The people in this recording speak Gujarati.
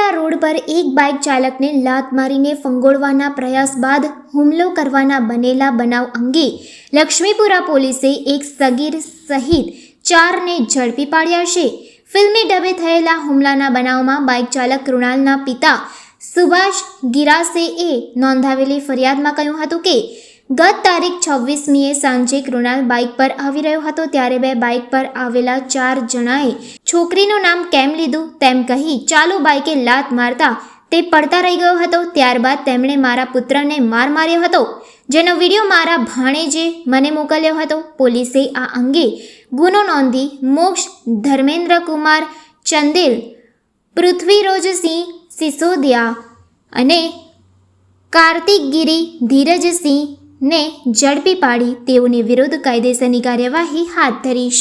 રોડ પર એક બાઇક ચાલકને લાત મારીને ફંગોળવાના પ્રયાસ બાદ હુમલો કરવાના બનેલા બનાવ અંગે લક્ષ્મીપુરા પોલીસે એક સગીર સહિત ચારને ઝડપી પાડ્યા છે. ફિલ્મી ડબે થયેલા હુમલાના બનાવમાં બાઇક ચાલક કૃણાલના પિતા સુભાષ ગિરાસેએ નોંધાવેલી ફરિયાદમાં કહ્યું હતું કે ગત તારીખ છવ્વીસમીએ સાંજે કૃણાલ બાઇક પર આવી રહ્યો હતો ત્યારે બે બાઇક પર આવેલા ચાર જણાએ છોકરીનું નામ કેમ લીધું તેમ કહી ચાલુ બાઇકે લાત મારતા તે પડતા રહી ગયો હતો. ત્યારબાદ તેમણે મારા પુત્રને માર માર્યો હતો, જેનો વીડિયો મારા ભાણેજે મને મોકલ્યો હતો. પોલીસે આ અંગે ગુનો નોંધી મોક્ષ ધર્મેન્દ્ર કુમાર, ચંદેલ પૃથ્વીરોજસિંહ સિસોદિયા અને કાર્તિક ગિરી ધીરજસિંહને ઝડપી પાડી તેઓની વિરુદ્ધ કાયદેસરની કાર્યવાહી હાથ ધરી